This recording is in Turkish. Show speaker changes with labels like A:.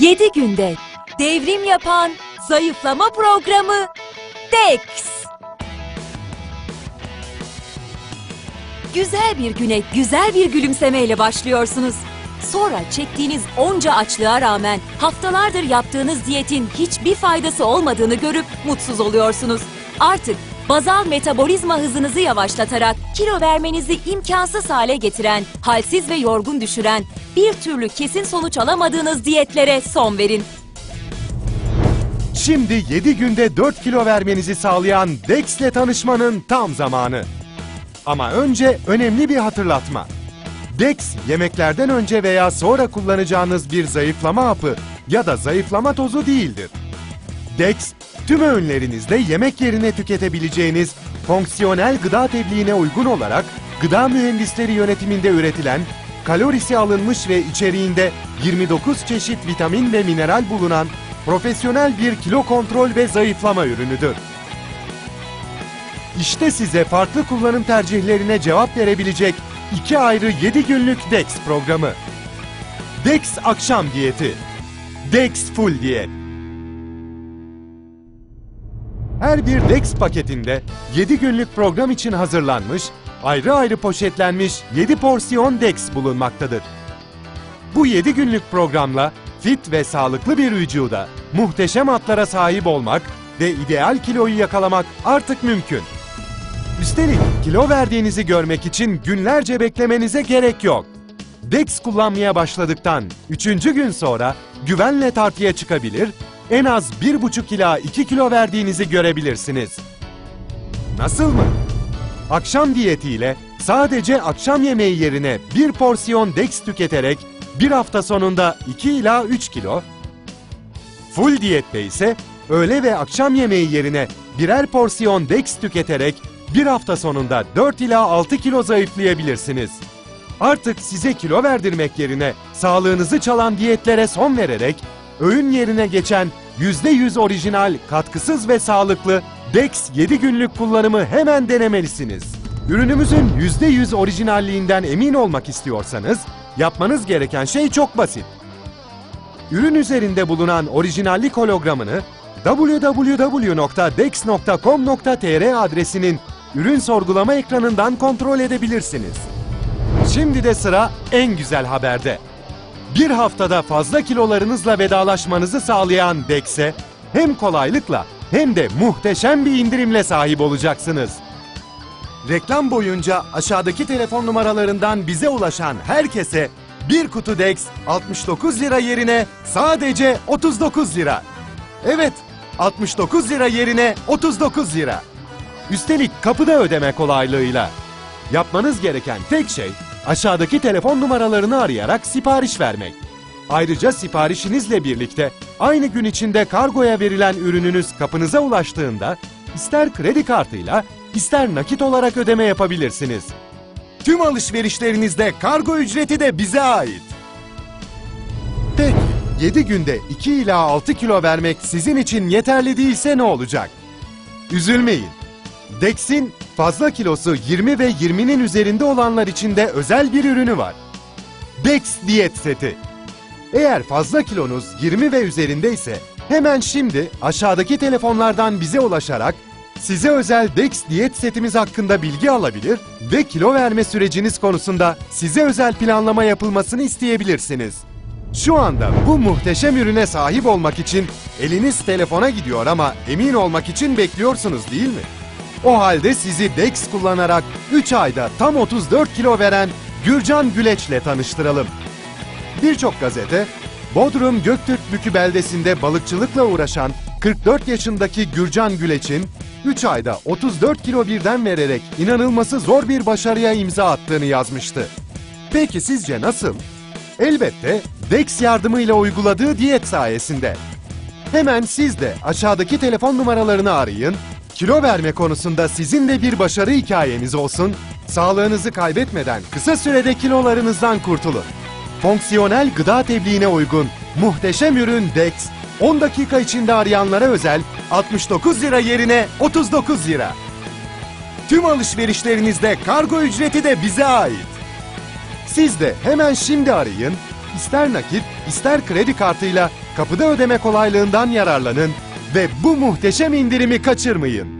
A: 7 günde devrim yapan zayıflama programı DEX. Güzel bir güne güzel bir gülümsemeyle başlıyorsunuz. Sonra çektiğiniz onca açlığa rağmen haftalardır yaptığınız diyetin hiçbir faydası olmadığını görüp mutsuz oluyorsunuz. Artık bazal metabolizma hızınızı yavaşlatarak kilo vermenizi imkansız hale getiren, halsiz ve yorgun düşüren, bir türlü kesin sonuç alamadığınız diyetlere son verin.
B: Şimdi 7 günde 4 kilo vermenizi sağlayan Dex ile tanışmanın tam zamanı. Ama önce önemli bir hatırlatma. Dex, yemeklerden önce veya sonra kullanacağınız bir zayıflama hapı ya da zayıflama tozu değildir. Dex, tüm öğünlerinizde yemek yerine tüketebileceğiniz fonksiyonel gıda tebliğine uygun olarak gıda mühendisleri yönetiminde üretilen, kalorisi alınmış ve içeriğinde 29 çeşit vitamin ve mineral bulunan profesyonel bir kilo kontrol ve zayıflama ürünüdür. İşte size farklı kullanım tercihlerine cevap verebilecek iki ayrı 7 günlük DEX programı. DEX akşam diyeti. DEX full diyet. Her bir DEX paketinde 7 günlük program için hazırlanmış, ayrı ayrı poşetlenmiş 7 porsiyon DEX bulunmaktadır. Bu 7 günlük programla fit ve sağlıklı bir vücuda, muhteşem hatlara sahip olmak ve ideal kiloyu yakalamak artık mümkün. Üstelik kilo verdiğinizi görmek için günlerce beklemenize gerek yok. DEX kullanmaya başladıktan 3. gün sonra güvenle tartıya çıkabilir, en az 1,5 ila 2 kilo verdiğinizi görebilirsiniz. Nasıl mı? Akşam diyetiyle sadece akşam yemeği yerine bir porsiyon DEX tüketerek bir hafta sonunda 2 ila 3 kilo, full diyette ise öğle ve akşam yemeği yerine birer porsiyon DEX tüketerek bir hafta sonunda 4 ila 6 kilo zayıflayabilirsiniz. Artık size kilo verdirmek yerine sağlığınızı çalan diyetlere son vererek öğün yerine geçen %100 orijinal, katkısız ve sağlıklı DEX 7 günlük kullanımı hemen denemelisiniz. Ürünümüzün %100 orijinalliğinden emin olmak istiyorsanız yapmanız gereken şey çok basit. Ürün üzerinde bulunan orijinallik hologramını www.dex.com.tr adresinin ürün sorgulama ekranından kontrol edebilirsiniz. Şimdi de sıra en güzel haberde. Bir haftada fazla kilolarınızla vedalaşmanızı sağlayan Dex'e hem kolaylıkla hem de muhteşem bir indirimle sahip olacaksınız. Reklam boyunca aşağıdaki telefon numaralarından bize ulaşan herkese bir kutu Dex 69 lira yerine sadece 39 lira. Evet, 69 lira yerine 39 lira. Üstelik kapıda ödeme kolaylığıyla. Yapmanız gereken tek şey aşağıdaki telefon numaralarını arayarak sipariş vermek. Ayrıca siparişinizle birlikte aynı gün içinde kargoya verilen ürününüz kapınıza ulaştığında ister kredi kartıyla ister nakit olarak ödeme yapabilirsiniz. Tüm alışverişlerinizde kargo ücreti de bize ait. Peki 7 günde 2 ila 6 kilo vermek sizin için yeterli değilse ne olacak? Üzülmeyin. Dex'in fazla kilosu 20 ve 20'nin üzerinde olanlar için de özel bir ürünü var. Dex Diyet Seti. Eğer fazla kilonuz 20 ve üzerindeyse hemen şimdi aşağıdaki telefonlardan bize ulaşarak size özel Dex diyet setimiz hakkında bilgi alabilir ve kilo verme süreciniz konusunda size özel planlama yapılmasını isteyebilirsiniz. Şu anda bu muhteşem ürüne sahip olmak için eliniz telefona gidiyor ama emin olmak için bekliyorsunuz değil mi? O halde sizi Dex kullanarak 3 ayda tam 34 kilo veren Gürcan Güleç'le tanıştıralım. Birçok gazete, Bodrum Göktürk beldesinde balıkçılıkla uğraşan 44 yaşındaki Gürcan Güleç'in 3 ayda 34 kilo birden vererek inanılması zor bir başarıya imza attığını yazmıştı. Peki sizce nasıl? Elbette Dex yardımıyla uyguladığı diyet sayesinde. Hemen siz de aşağıdaki telefon numaralarını arayın, kilo verme konusunda sizin de bir başarı hikayeniz olsun, sağlığınızı kaybetmeden kısa sürede kilolarınızdan kurtulun. Fonksiyonel gıda tebliğine uygun muhteşem ürün Dex, 10 dakika içinde arayanlara özel 69 lira yerine 39 lira. Tüm alışverişlerinizde kargo ücreti de bize ait. Siz de hemen şimdi arayın, İster nakit, ister kredi kartıyla kapıda ödeme kolaylığından yararlanın ve bu muhteşem indirimi kaçırmayın.